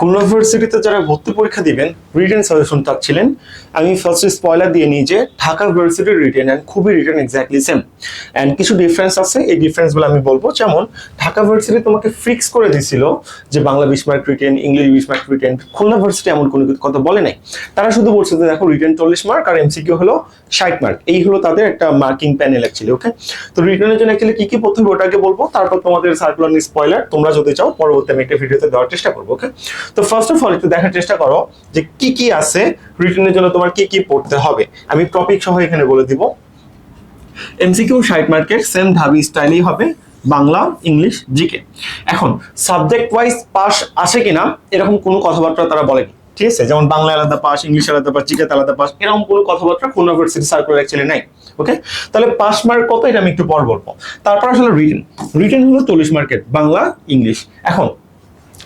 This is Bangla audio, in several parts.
খুলনা ইউনিভার্সিটিতে যারা ভর্তি পরীক্ষা দিবেন রিটেন সাজেশন চাচ্ছিলেন আমি ফার্স্ট স্পয়লার দিয়ে নিই যে ঢাকা ইউনিভার্সিটির রিটেন অ্যান্ড খুবই রিটেন এক্স্যাক্টলি সেম অ্যান্ড কিছু ডিফারেন্স আছে, এই ডিফারেন্সগুলো আমি বলব। যেমন, ঢাকা ইউনিভার্সিটি তোমাকে ফিক্স করে দিছিল যে বাংলা বিশ মার্ক রিটেন ইংলিশ বিশ মার্ক রিটেন খুলনা ইউনিভার্সিটি এমন কোনো কথা বলে নাই। তারা শুধু বলছে যে, দেখো রিটেন চল্লিশ মার্ক আর এমসিকিউ হলো ষাট মার্ক এই হলো তাদের একটা মার্কিং প্যানেল অ্যাকচুয়ালি ওকে তো রিটেনের জন্য অ্যাকচুয়ালি কি কি হবে ওটাকে বলব, তারপর তোমাদের সার্কুলার স্পয়লার তোমরা যদি চাও, পরবর্তী আমি একটা ভিডিওতে দেওয়ার চেষ্টা করব ওকে তো ফার্স্ট অফ অল একটু দেখার চেষ্টা করো যে কি কি আছে রিটেনের জন্য তোমার কি কি পড়তে হবে। আমি টপিক সহ এখানে বলে দিব। এমসিকিউ সাইট মার্কেট সেম ঢাবি স্টাইলই হবে, বাংলা, ইংলিশ জিকে এখন সাবজেক্ট ওয়াইজ পাস আসে কিনা, এরকম কোনো কথাবার্তা তারা বলেনি ঠিক আছে? যেমন বাংলা আলাদা পাস ইংলিশ আলাদা পাস জিকে আলাদা পাস এরকম কোনো কথাবার্তা কোনো ইউনিভার্সিটি সার্কুলার অ্যাকচুয়ালি নাই। ওকে তাহলে পাস মার্ক কত এটা আমি একটু পর বলব। তারপর আসলে রিটেন রিটেন হলো চল্লিশ মার্কেট বাংলা, ইংলিশ। এখন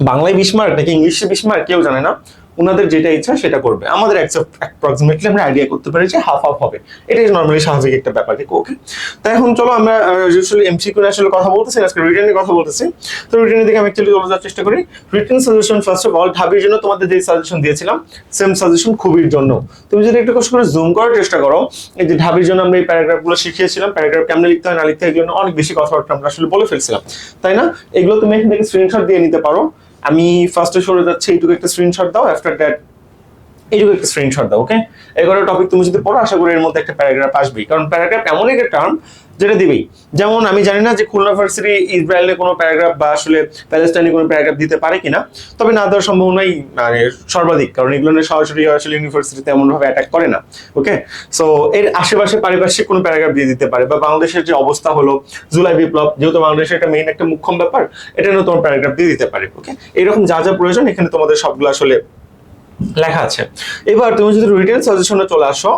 বাংলায় বিশ মার্ক নাকি ইংলিশে বিশ মার্ক কেউ জানে না। ওনাদের যেটা ইচ্ছা সেটা করবে। আমাদের অ্যাপ্রক্সিমেটলি আমরা আইডিয়া করতে পারি যে হাফ হাফ হবে। এটাই নর্মালি স্বাভাবিক একটা ব্যাপার ওকে তো এখন চলো আমরা ইউজুয়ালি এমসিকিউ আসলে কথা বলতেছি, আজকে রিটেনের কথা বলতেছি। তো রিটেনের দিকে আমি অ্যাকচুয়ালি চলে যাওয়ার চেষ্টা করি। Written suggestion first of all ঢাবির জন্য তোমাদের যে সাজেশন দিয়েছিলাম সেম সাজেশন খুবির জন্য। তুমি যদি একটু কষ্ট করে জুম করার চেষ্টা করো, এই যে ঢাবির জন্য আমরা এই প্যারাগ্রাফগুলো শিখিয়েছিলাম প্যারাগ্রাফ কেমনে লিখতে হয় না লিখতে হয়, এগুলো অনেক বেশি কথাবার্তা আমরা আসলে বলে ফেলছিলাম। তাই না? এগুলো তুমি এখান থেকে স্ক্রিনশট দিয়ে নিতে পারো। আমি ফার্স্টে সরে যাচ্ছি, এইটুকু একটা স্ক্রিনশট দাও আফটার দ্যাট এইটুকু একটা স্ক্রিনশট দাও ওকে এগারো টপিক তুমি যদি পড়ো, আশা করি এর মধ্যে একটা প্যারাগ্রাফ আসবেই। কারণ প্যারাগ্রাফ এমন একটা টার্ম যেটা দিবেই। যেমন আমি জানি না যে খুলনা ইউনিভার্সিটি ইসরায়েলের কোনো প্যারাগ্রাফ বা আসলে প্যালেস্টাইনে কোনো প্যারাগ্রাফ দিতে পারে কিনা, তবে না দেওয়ার সম্ভাবনাই মানে সর্বাধিক, কারণ এগুলো সরাসরি আসলে ইউনিভার্সিটিতে এমন ভাবে অ্যাটাক করে না ওকে সো এর আশেপাশে পারিপার্শ্বিক কোনো প্যারাগ্রাফ দিয়ে দিতে পারে, বা বাংলাদেশের যে অবস্থা হলো জুলাই বিপ্লব, যেহেতু বাংলাদেশের একটা মেইন একটা মুখ্যম ব্যাপার, এটা নিয়ে তোমার প্যারাগ্রাফ দিয়ে দিতে পারে ওকে এরকম যা যা প্রয়োজন, এখানে তোমাদের সবগুলো আসলে লেখা আছে। এবার তুমি যদি রিটেন সাজেশনে চলে আসো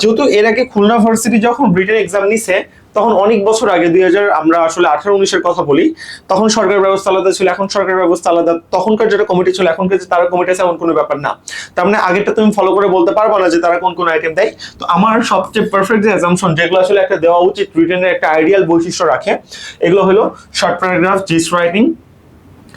যেহেতু এর আগে খুলনা ভার্সিটি যখন ব্রিটেন এক্সাম নিছে তখন অনেক বছর আগে, দুই হাজার, আমরা আসলে আঠারো উনিশের কথা বলি, তখন সরকার ব্যবস্থা আলাদা ছিল, এখন সরকার ব্যবস্থা আলাদা। তখনকার যেটা কমিটি ছিল, এখনকার যে তারা কমিটি আছে, এমন কোনো ব্যাপার না। তার মানে আগেরটা তুমি ফলো করে বলতে পারব না যে তারা কোন কোন আইটেম দেয়। তো আমার সবচেয়ে পারফেক্ট যে অ্যাজামশন যেগুলো আসলে একটা দেওয়া উচিত রিটেনের একটা আইডিয়াল বৈশিষ্ট্য রাখে, এগুলো হলো short paragraph জিস writing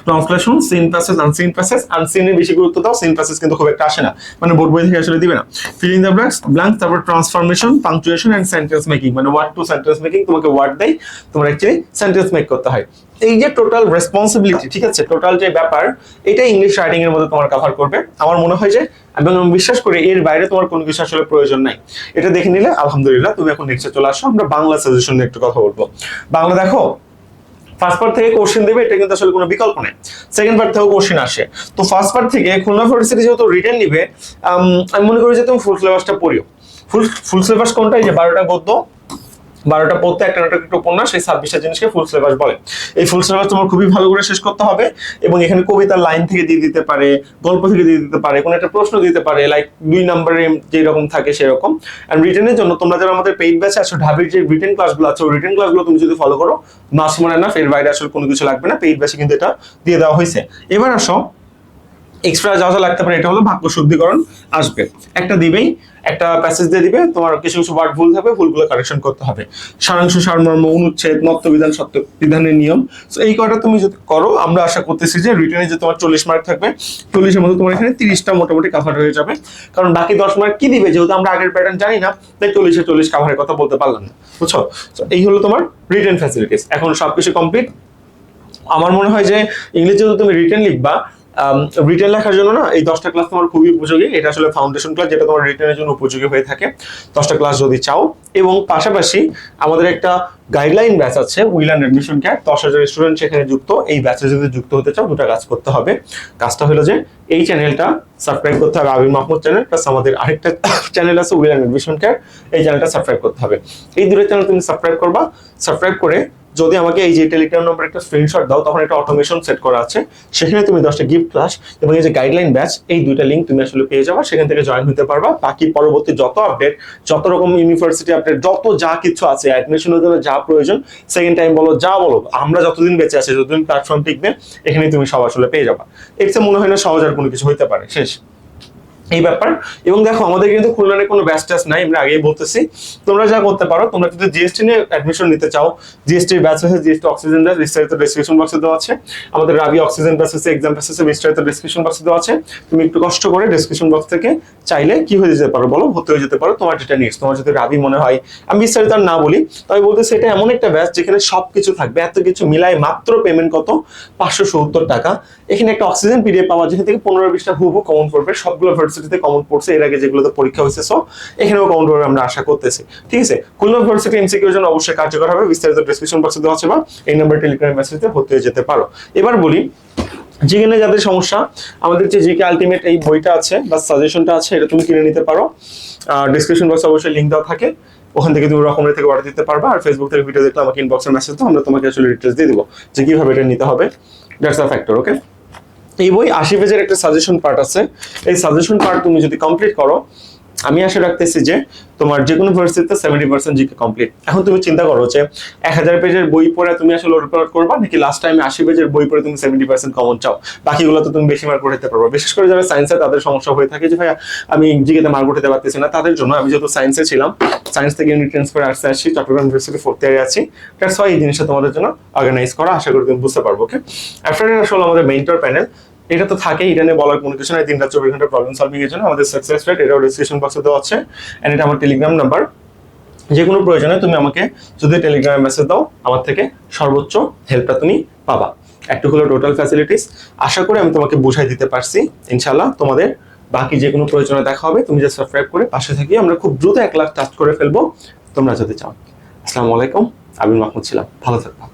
translation seen passage unseen passage আনসিনের বেশি গুরুত্ব দাও সিন প্যাসেজ কিন্তু খুব একটা আসে না। মানে বোর্ড বই থেকে আসলে দিবে না। ফিলিং দ্য ব্ল্যাঙ্কস ব্ল্যাঙ্ক তারপর transformation punctuation and sentence making মানে ওয়ার্ড টু সেন্টেন্স মেকিং তোমাকে ওয়ার্ড দেয়, তোমার অ্যাকচুয়ালি সেন্টেন্স মেক করতে হয়। এই যে টোটাল রেসপন্সিবিলিটি ঠিক আছে? টোটাল যে ব্যাপার, এটা ইংলিশ রাইটিং এর মধ্যে তোমার কভার করবে। আমার মনে হয় যে এবং আমি বিশ্বাস করি এর বাইরে তোমার কোনো কিছু আসলে প্রয়োজন নাই। এটা দেখে নিলে, আলহামদুলিল্লাহ, তুমি এখন নেক্সটে চলে আসো। আমরা বাংলা সাজেশন নিয়ে একটু কথা বলব। বাংলা দেখো ফার্স্ট পার্ট থেকে কোশ্চেন দেবে, এটা কিন্তু আসলে কোনো বিকল্প নেই। সেকেন্ড পার্ট থেকেও কোশ্চেন আসে। তো ফার্স্ট পার্ট থেকে খুলনা ইউনিভার্সিটি যেহেতু রিটার্ন নিবে আমি মনে করি যে তুমি ফুল সিলেবাসটা পড়িও। ফুল ফুল সিলেবাস কোনটা? এই যে বারোটা গদ্য বারোটা পড়তে একটা নাটক, একটা উপন্যাস, এই ছাব্বিশটা জিনিসকে ফুল সিলেবাস বলে। এই ফুল সিলেবাস তোমার খুবই ভালো করে শেষ করতে হবে এবং এখানে কবিতার লাইন থেকে দিয়ে দিতে পারে, গল্প থেকে দিয়ে দিতে পারে, কোনো একটা প্রশ্ন দিতে পারে লাইক দুই নম্বরে যেরকম থাকে সেরকম। অ্যান্ড রিটেনের জন্য তোমরা যারা আমাদের পেইড ব্যাচে আছো, ঢাবির যে রিটেন ক্লাসগুলো আছে, ওই রিটেন ক্লাসগুলো তুমি যদি ফলো করো মাস মনে না এর বাইরে আসলে কোনো কিছু লাগবে না। পেইড ব্যাচে কিন্তু এটা দিয়ে দেওয়া হয়েছে। এবার আসো এক্সট্রা যা যা লাগতে পারে, এটা হলো ভাগ্য শুদ্ধিকরণ আসবে। একটা দিবেই, একটা প্যাসেজ দিয়ে দিবে, তোমার কিছু কিছু ওয়ার্ড ভুল থাকবে, ভুলগুলো কারেকশন করতে হবে। সারাংশ, সারমর্ম, অনুচ্ছেদ মত্ত বিধান সত্য বিধানের নিয়ম। তো এই কয়টা তুমি যদি করো, আমরা আশা করতেছি যে রিটার্নে যে তোমার চল্লিশ মার্ক থাকবে, চল্লিশের মধ্যে তোমার এখানে তিরিশটা মোটামুটি কাভার হয়ে যাবে। কারণ বাকি দশ মার্ক কি দিবে? যেহেতু আমরা আগের প্যাটার্ন জানি না, তাই চল্লিশে চল্লিশ কাভারের কথা বলতে পারলাম না। বুঝছ? এই হলো তোমার রিটার্ন ফ্যাসিলিটিস এখন সবকিছু কমপ্লিট আমার মনে হয় যে ইংলিশ যেহেতু তুমি রিটেন লিখবা রিটেন লেখার জন্য না, এই দশটা ক্লাস তোমার খুবই উপযোগী। এটা আসলে ফাউন্ডেশন ক্লাস যেটা তোমার রিটেনের জন্য উপযোগী হয়ে থাকে। দশটা ক্লাস যদি চাও। এবং পাশাপাশি আমাদের একটা গাইডলাইন ব্যাচ আছে উইল্যান্ড অ্যাডমিশন ক্যাট দশ হাজার স্টুডেন্ট সেখানে যুক্ত। এই ব্যাচে যদি যুক্ত হতে চাও, দুটা কাজ করতে হবে। কাজটা হলো যে, এই চ্যানেলটা সাবস্ক্রাইব করতে হবে আবির মাহমুদ চ্যানেল প্লাস আমাদের আরেকটা চ্যানেল আছে উইল্যান্ড অ্যাডমিশন ক্যাট এই চ্যানেলটা সাবস্ক্রাইব করতে হবে। এই দুটো চ্যানেল তুমি সাবস্ক্রাইব করবা। সাবস্ক্রাইব করে যদি আমাকে এই যে টেলিগ্রাম নম্বর একটা স্ক্রিনশট দাও, তখন একটা অটোমেশন সেট করা আছে। সেখানে তুমি দশটা গিফট ক্লাস এবং এই যে গাইডলাইন ব্যাচ এই দুইটা লিঙ্ক তুমি আসলে পেয়ে যাবা, সেখান থেকে জয়েন হতে পারবা। বাকি পরবর্তী যত আপডেট যত রকম ইউনিভার্সিটি আপডেট যত যা কিছু আছে অ্যাডমিশনের জন্য যা প্রয়োজন সেকেন্ড টাইম বলো, যা বলো, আমরা যতদিন বেঁচে আছি, যতদিন প্ল্যাটফর্ম টিকবে এখানে তুমি সব আসলে পেয়ে যাবা। এর মনে হয় না সহজ আর কোনো কিছু হইতে পারে। শেষ। এই ব্যাপার। এবং দেখো, আমাদের কিন্তু খুলনারে কোনো ব্যাচ ট্যাচ নাই, আমরা আগেই বলতেছি। তোমরা যা করতে পারো, তোমরা যদি জিএসটি নিয়ে অ্যাডমিশন নিতে চাও জিএসটির ব্যাচ আছে জিএসটি অক্সিজেন ব্যাচ বিস্তারিত ডিসক্রিপশন বক্সে দেওয়া আছে। আমাদের রাবি অক্সিজেন ব্যাচ আছে এক্সাম ব্যাচ আছে, বিস্তারিত ডিসক্রিপশন বক্সে দেওয়া আছে। তুমি একটু কষ্ট করে ডিসক্রিপশন বক্স থেকে চাইলে কি হয়ে যেতে পারো বলো? ভর্তি হয়ে যেতে পারো তোমার যেটা নিডস তোমার যদি রাবি মনে হয়, আমি বিস্তারিত আর না বলি, তবে বলতেছি এটা এমন একটা ব্যাচ যেখানে সবকিছু থাকবে। এত কিছু মিলাই মাত্র পেমেন্ট কত? পাঁচশো সত্তর টাকা। এখানে একটা অক্সিজেন পিডিএফ পাওয়া যেখান থেকে পনেরো বিশটা হুবু কমন পড়বে, সবগুলো ভার্সিটিতে কমন পড়ছে, এর আগে যেগুলোতে পরীক্ষা হয়েছে সো এখানেও কমন পড়বে আমরা আশা করতেছি। ঠিক আছে? খুলনা ভার্সিটি এমসিকিউর জন্য অবশ্যই কার্যকর হবে, বিস্তারিত ডিসক্রিপশন বক্সে দেওয়া আছে বা এই নাম্বার টেলিগ্রাম মেসেজে ভর্তি হয়ে যেতে পারো। এবার বলি, যেখানে যাদের সমস্যা, আমাদের যে জিকে আলটিমেট এই বইটা আছে বা সাজেশনটা আছে, এটা তুমি কিনে নিতে পারো। ডিসক্রিপশন বক্সে অবশ্যই লিঙ্ক দেওয়া থাকে, ওখান থেকে তুমি রকমের থেকে অর্ডার দিতে পারবা। আর ফেসবুক থেকে ভিডিও দেখলে আমাকে ইনবক্সের মেসেজ দাও, আমরা তোমাকে আসলে ডিটেলস দিয়ে দিব যে কীভাবে এটা নিতে হবে। দ্যাটস আ ফ্যাক্টর ওকে এই বই আশি পেজের একটা সাজেশন পার্ট আছে। এই সাজেশন পার্ট তুমি যদি কমপ্লিট করো আমি আশা রাখতেছি যে তোমার যে কোনো ভার্সিটিতে সেভেন্টি পার্সেন্ট জিকে কমপ্লিট এখন তুমি চিন্তা করো যে এক হাজার পেজের বই পড়ে তুমি আসলে ওরপলট করবা, নাকি লাস্ট টাইমে আশি পেজের বই পড়ে তুমি সেভেন্টি পার্সেন্ট কমন চাও? বাকিগুলো তো তুমি বেশি মার্ক উঠাতে পারবে। বিশেষ করে যারা সায়েন্সে তাদের সমস্যা হয়ে থাকে যে, ভাইয়া, আমি জিকেতে মার্ক উঠাতে পারতেছি না। তাদের জন্য আমি যেহেতু সায়েন্সে ছিলাম সায়েন্স থেকে ইউনিট ট্রান্সফার আর্টসে আসছি, চট্টগ্রাম ইউনিভার্সিটি ফোর্থ ইয়ারে আছি। দ্যাটস ওয়াই এই জিনিসটা তোমাদের জন্য অর্গানাইজ করা, আশা করি তুমি বুঝতে পারব ওকে আফটার আসলে আমাদের মেন্টর প্যানেল এটা তো থাকেই, এটা নিয়ে বলার কোনো কিছু নাই তিনটা চব্বিশ ঘণ্টা প্রবলেম সলভিং এর জন্য আমাদের সাকসেস রেট এটাও ডিসক্রিপশন বক্সে দেওয়া আছে এন্ড এটা আমার টেলিগ্রাম নাম্বার যে কোনো প্রয়োজনে তুমি আমাকে যদি টেলিগ্রামে মেসেজ দাও, আমার থেকে সর্বোচ্চ হেল্পটা তুমি পাবা। একটু হলো টোটাল ফ্যাসিলিটিস আশা করি আমি তোমাকে বুঝাই দিতে পারছি। ইনশাল্লাহ তোমাদের বাকি যে কোনো প্রয়োজনে দেখা হবে, তুমি যে সাবস্ক্রাইব করে পাশে থাকি আমরা খুব দ্রুত এক লাখ টাচ করে ফেলব, তোমরা যদি চাও। আসসালামু আলাইকুম আবির মাহমুদ ছিলাম। ভালো থাকবা।